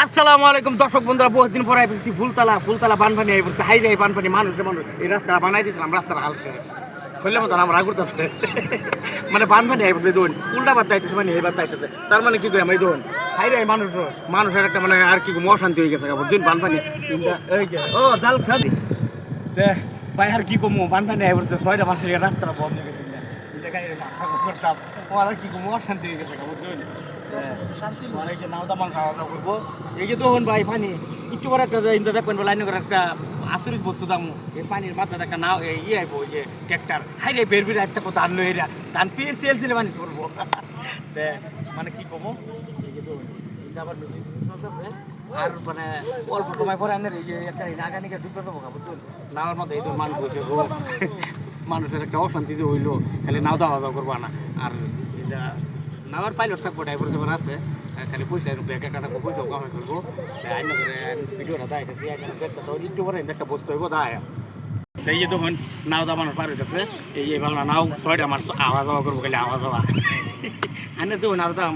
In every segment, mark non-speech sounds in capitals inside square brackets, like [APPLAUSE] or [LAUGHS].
আসসালামু আলাইকুম দর্শক বন্ধুরা বহুত দিন পরে এসেছি ফুলতলা ফুলতলা বানপানি আই পড়ছে হাই রে বানপানি মানুষ মানুষ। এই রাস্তা বানাই দিয়েছিলাম রাস্তাটা হালকা। শুনলে মতো আমার রাগ করতেছে মানে বানপানি আই পড়ছে দোন উল্টা বাদ যাইতেছে মানে এই বাদ যাইতেছে তার মানে কি কই আমি দোন হাই রে মানুষ মানুষের একটা মানে আর কি অশান্তি হয়ে গেছে বানপানি। তিনটা- এই যে, ও জাল খাদি তে ভাই আর কি কমু? বানপানি আই পড়ছে ছয়টা মাসের রাস্তাটা বন্ধ হয়ে গেছে করতাম ও আর কি কম? অশান্তি হয়ে গেছে বুঝুন শান্তি মানে যে নাও দামান খাওয়া দাওয়া করব। এই যে তখন ভাই, পানি। একটু করে একটা ইন্দা দেখবেন একটা আচরিত বস্তু দাম। এই পানির মাথাতে একটা নাও ইয়ে আইবো যে ট্র্যাক্টর। হাই রে, বের বের ধান লই এরা। ধান পেয়ে সেল সেলে পানি করব তে মানে কি কব আবার আর মানে অল্প সময় পরে আনের এই যে একটা নাগানিকে ঢুকে দেবো বুঝুন নাওয়ার মধ্যে এই তো মানুষ বসে [LAUGHS] মানুষের একটা অশান্তি যে হইল, খালি নাও দাওয়া দাওয়া করব না। আর নাওয়ার পাইলট থাকব ড্রাইভার সাইভার আছে খালি পয়সা ব্যাগ একটা থাকব পয়সা কামাই করব আইন ভিডিওটা দায় গেছি একটু পরে একটা বস্তু হইব দায় এই যে তখন নাও দাবানোর পার হইতেছে এই যে বাংলা নাও, ছয়টা আমার আওয়া করব, খালি আওয়া। আনে তো, নাও দাম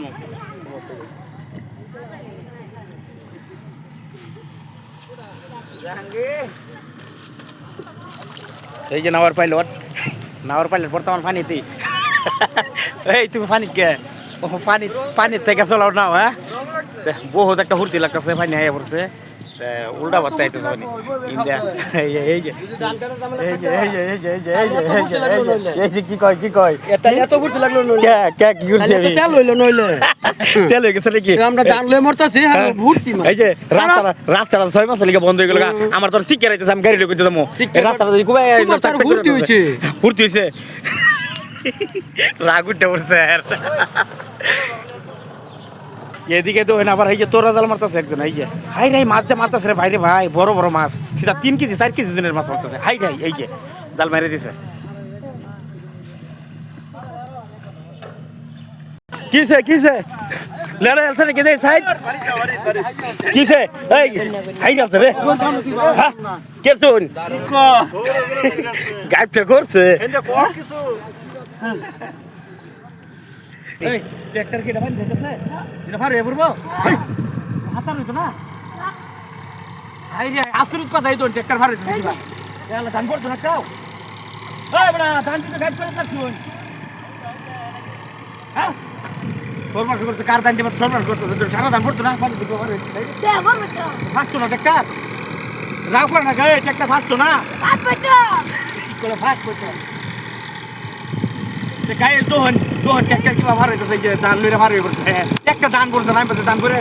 এই যে নাওয়ার পাইলট নাওয়ার পাইলট বর্তমান পানিতে এই, তুমি পানি কে? ওহ পানি পানির থেকে চলাও না হ্যাঁ বহুত একটা হুর্তি লাগতেছে পানি হাইয়া পড়ছে উল্টা বার্তা আইতে পানি কি কয় কি কয় এত হুর্তি লাগল কে কি করছে তেল হইল নইলে তেল গেছে নাকি আমরা দান মরতাছি ভর্তি এই যে রাস্তা রাস্তা ছয় মাস লেগে বন্ধ হয়ে গেল আমার তো শিখে রাইতেছে আমি গাড়ি লয়ে কইতে দমু রাস্তা যদি কুবাই ভর্তি হইছে ভর্তি রাগ পড়ছে এদিকে তো না আবার এই যে তোরা জাল মারতেছে একজন এই যে। হাই রে মাছ যে মারতেছে রে ভাইরে ভাই বড় বড় মাছ। সেটা তিন কেজি চার কেজি দিনের মাছ মারতেছে। হাই রে এই যে জাল মেরে দিছে। কিসে কিসে লেড়া আছে নাকি? দেই সাইড। কিসে এই হাই আছে রে। হ্যাঁ কে শুন গাইবটা করছে। এই ট্র্যাক্টর কি দাবান দিতেছে এটা ভালো এ পড়ব? হাতার হইতো না? হাই রে আসরিত কথা এই তো ট্র্যাক্টর ভালো হইতেছে কিবা। এলা ধান পড়তো না কাও এই বড়া ধান দিতে গাইড করে কাটছুন হ্যাঁ? ফরমাস করছে কার ধান দিতে ফরমাস করতেছে? তো সারা ধান পড়তো না? দিতে ফাস্ট না ট্র্যাক্টর না গায়ে ট্র্যাক্টর ফাস্ট না? করে ফাস্ট করতে গায়ে দোহন দোহন, ট্যাক্টর কিবা ভার হইতেছে ধান লইরা ভার হয়ে। পড়ছে হ্যাঁ। একটা ধান পড়ছে না দান করে